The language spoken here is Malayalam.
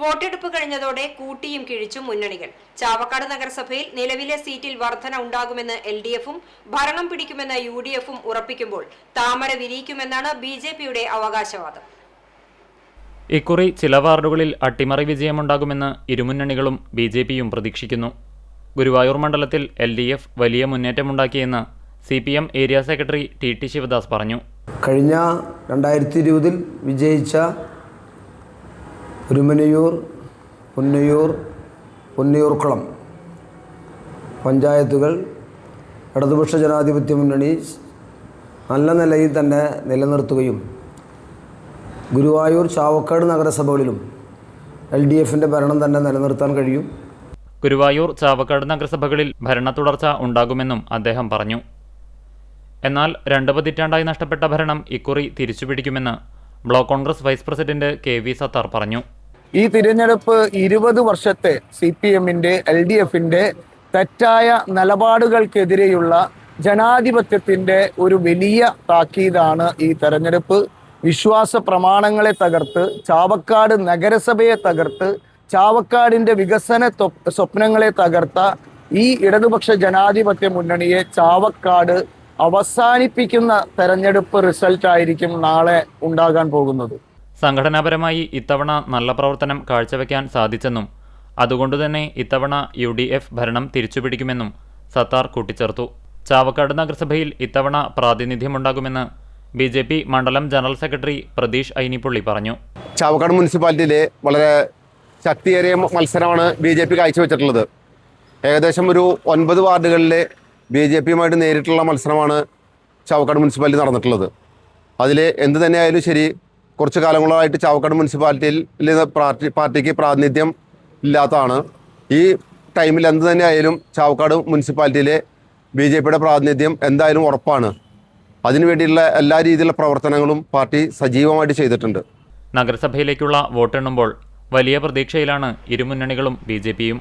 വോട്ടെടുപ്പ് കഴിഞ്ഞതോടെ കൂട്ടിയും കിഴിച്ചും മുന്നണികൾ. ചാവക്കാട് നഗരസഭയിൽ നിലവിലെ സീറ്റിൽ വർധന ഉണ്ടാകുമെന്ന് എൽ ഡി എഫും ഭരണം പിടിക്കുമെന്ന് യു ഡി എഫും ഉറപ്പിക്കുമ്പോൾ താമര വിരിയിക്കുമെന്നാണ് ബി ജെ പിയുടെ അവകാശവാദം. ഇക്കുറി ചില വാർഡുകളിൽ അട്ടിമറി വിജയമുണ്ടാകുമെന്ന് ഇരുമുന്നണികളും ബി ജെ പിയും പ്രതീക്ഷിക്കുന്നു. ഗുരുവായൂർ മണ്ഡലത്തിൽ എൽ ഡി എഫ് വലിയ മുന്നേറ്റമുണ്ടാക്കിയെന്ന് C P M area secretary T T Sivadas പറഞ്ഞു. കഴിഞ്ഞ രണ്ടായിരത്തി ഇരുപതിൽ വിജയിച്ച ഒരുമനയൂർ പുന്നയൂർ പുന്നയൂർക്കുളം. പഞ്ചായത്തുകൾ ഇടതുപക്ഷ ജനാധിപത്യ മുന്നണി നല്ല നിലയിൽ തന്നെ നിലനിർത്തുകയും ഗുരുവായൂർ ചാവക്കാട് നഗരസഭകളിലും എൽ ഡി എഫിന്റെ ഭരണം തന്നെ നിലനിർത്താൻ കഴിയും. ഗുരുവായൂർ ചാവക്കാട് നഗരസഭകളിൽ ഭരണ തുടർച്ച ഉണ്ടാകുമെന്നും അദ്ദേഹം പറഞ്ഞു. എന്നാൽ രണ്ട് പതിറ്റാണ്ടായി നഷ്ടപ്പെട്ട ഭരണം ഇക്കുറി തിരിച്ചുപിടിക്കുമെന്ന് block Congress vice president K V Sathar പറഞ്ഞു. ഈ തിരഞ്ഞെടുപ്പ് ഇരുപത് വർഷത്തെ സി പി എമ്മിന്റെ എൽ ഡി എഫിന്റെ തെറ്റായ നിലപാടുകൾക്കെതിരെയുള്ള ജനാധിപത്യത്തിന്റെ ഒരു വലിയ താക്കീതാണ് ഈ തെരഞ്ഞെടുപ്പ്. വിശ്വാസ പ്രമാണങ്ങളെ തകർത്ത് ചാവക്കാട് നഗരസഭയെ തകർത്ത് ചാവക്കാടിന്റെ വികസന സ്വപ്നങ്ങളെ തകർത്ത ഈ ഇടതുപക്ഷ ജനാധിപത്യ മുന്നണിയെ ചാവക്കാട് അവസാനിപ്പിക്കുന്ന തെരഞ്ഞെടുപ്പ് റിസൾട്ട് ആയിരിക്കും നാളെ ഉണ്ടാകാൻ പോകുന്നത്. സംഘടനാപരമായി ഇത്തവണ നല്ല പ്രവർത്തനം കാഴ്ചവെക്കാൻ സാധിച്ചെന്നും അതുകൊണ്ടുതന്നെ ഇത്തവണ യു ഡി എഫ് ഭരണം തിരിച്ചുപിടിക്കുമെന്നും സത്താർ കൂട്ടിച്ചേർത്തു. ചാവക്കാട് നഗരസഭയിൽ ഇത്തവണ പ്രാതിനിധ്യമുണ്ടാകുമെന്ന് ബി ജെ പി മണ്ഡലം ജനറൽ സെക്രട്ടറി പ്രതീഷ് ഐനിപ്പുള്ളി പറഞ്ഞു. ചാവക്കാട് മുനിസിപ്പാലിറ്റിയിലെ വളരെ ശക്തിയേറിയ മത്സരമാണ് ബി ജെ പി കാഴ്ചവെച്ചിട്ടുള്ളത്. ഏകദേശം ഒരു ഒൻപത് വാർഡുകളിലെ ബി ജെ പിയുമായിട്ട് നേരിട്ടുള്ള മത്സരമാണ് ചാവക്കാട് മുനിസിപ്പാലിറ്റി നടന്നിട്ടുള്ളത്. അതിൽ എന്ത് തന്നെയായാലും ശരി കുറച്ച് കാലങ്ങളായിട്ട് ചാവക്കാട് മുനിസിപ്പാലിറ്റിയിൽ പാർട്ടി പാർട്ടിക്ക് പ്രാതിനിധ്യം ഇല്ലാത്തതാണ്. ഈ ടൈമിൽ എന്ത് തന്നെ ആയാലും ചാവക്കാട് മുനിസിപ്പാലിറ്റിയിലെ ബി ജെ പിയുടെ പ്രാതിനിധ്യം എന്തായാലും ഉറപ്പാണ്. അതിനുവേണ്ടിയുള്ള എല്ലാ രീതിയിലുള്ള പ്രവർത്തനങ്ങളും പാർട്ടി സജീവമായിട്ട് ചെയ്തിട്ടുണ്ട്. നഗരസഭയിലേക്കുള്ള വോട്ടെണ്ണുമ്പോൾ വലിയ പ്രതീക്ഷയിലാണ് ഇരുമുന്നണികളും ബി ജെ പിയും.